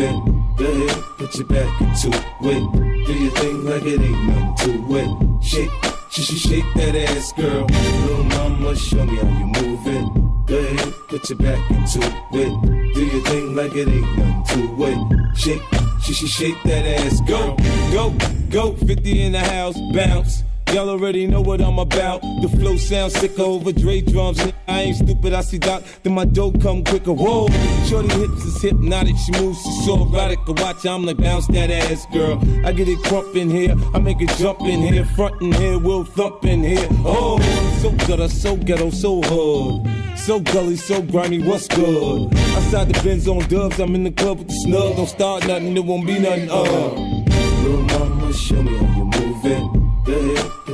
moving. Go ahead, put your back into it. Do your thing like it ain't nothing to it. Shake, she should shake that ass, girl. Little mama, show me how you moving. Go ahead, put your back into it. Do your thing like it ain't nothing to it. Shake, she should shake that ass, go, go, go. 50 in the house, bounce. Y'all already know what I'm about. The flow sounds sick over Dre drums. I ain't stupid, I see Doc, then my dough come quicker. Whoa, shorty hips is hypnotic, she moves, she's so erotic. I watch, I'm like bounce that ass, girl. I get it crump in here, I make it jump in here, front in here, we'll thump in here. Oh, so gutter, so ghetto, so hood. So gully, so grimy, what's good? Outside the Benz on dubs, I'm in the club with the snug. Don't start nothing, there won't be nothing, uh. Little mama, show me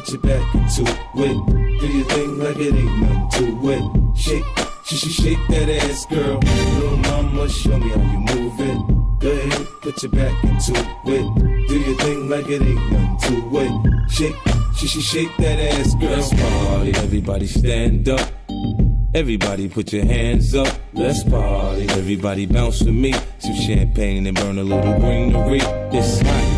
put your back into it. Do your thing like it ain't nothing to it. Shake, she shake that ass, girl. Little mama, show me how you moving. Go ahead, put your back into it. Do your thing like it ain't nothing to it. Shake, she shake that ass, girl. Let's party, everybody stand up. Everybody put your hands up, let's party. Everybody bounce with me. Some champagne and burn a little greenery. It's hot.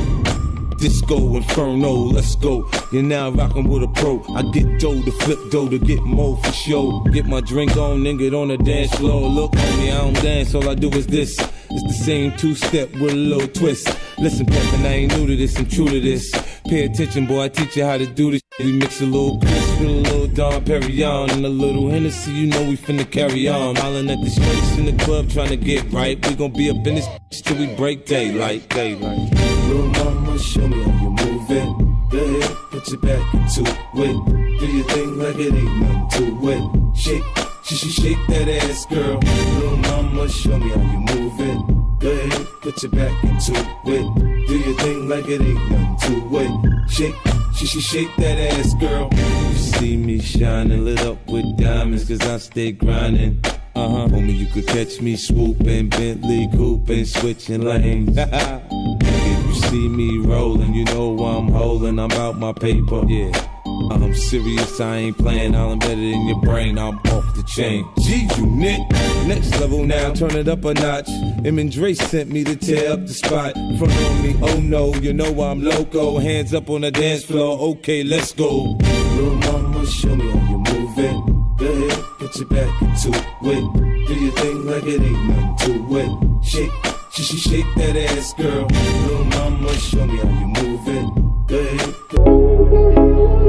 Disco Inferno, let's go. You're now rocking with a pro. I get dough to flip dough to get more for show. Get my drink on and get on the dance floor. Look at me, I don't dance, all I do is this. It's the same two step with a little twist. Listen, Peppin, I ain't new to this, I'm true to this. Pay attention, boy, I teach you how to do this. We mix a little Chris with a little Dom Perignon and a little Hennessy, you know we finna carry on. Smiling at the streets in the club trying to get right. We gon' be up in this till we break daylight, daylight. Little mama, show me how you moving. Go ahead, put your back into it. Do your thing like it ain't nothing to it. Shake, she should shake that ass, girl. Little mama, show me how you moving. Go ahead, put your back into it. Do your thing like it ain't nothing to it. Shake, she should shake that ass, girl. You see me shining, lit up with diamonds, cause I stay grinding. Uh huh. Homie, you could catch me swooping, Bentley cooping, switching lanes. see me rolling, you know I'm holding. I'm out my paper. Yeah. I'm serious, I ain't playing. I'll embed it in your brain. I'm off the chain. G unit, next level now, turn it up a notch. Em and Dre sent me to tear up the spot. Front on me, oh no, you know I'm loco. Hands up on the dance floor, okay, let's go. Little mama, show me how you're moving. Go ahead, put your back into it. Do your thing like it ain't nothing to it. Shake, she should shake that ass, girl. Little mama, show me how you moving. Go ahead.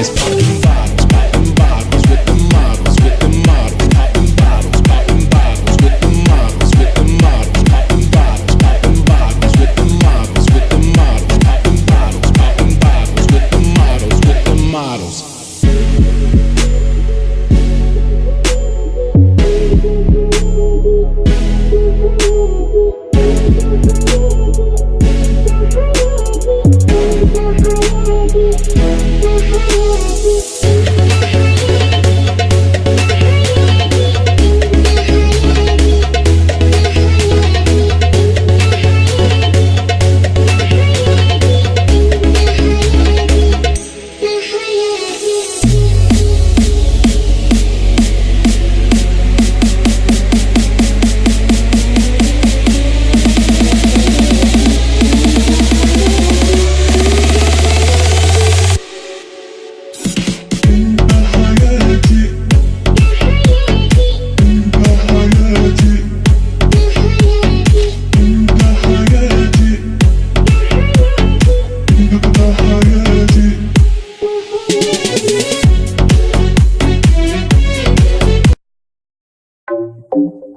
Popping bottles, popping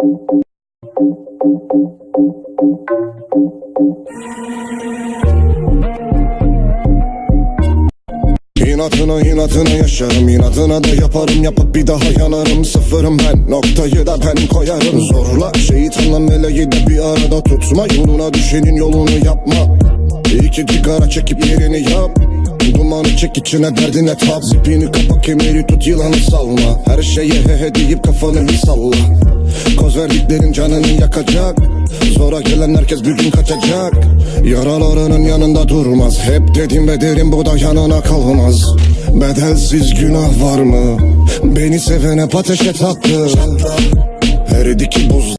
İnatına inatına yaşarım. İnatına da yaparım. Yapıp bir daha yanarım. Sıfırım ben. Noktayı da ben koyarım. Zorla şeytanla meleği de bir arada tutma. Yoluna düşenin yolunu yapma. İki cigara çekip yerini yap. Dumanı çek içine derdine tap. Zipini kapak kemeri tut yılanı salma. Her şeye he he deyip kafanı bir salla. Koz verdiklerin canını yakacak. Zora gelen herkes bir gün kaçacak. Yaralarının yanında durmaz. Hep dedim ve derim bu da yanına kalmaz. Bedelsiz günah var mı? Beni sevene ateşe taktı Eridi ki buz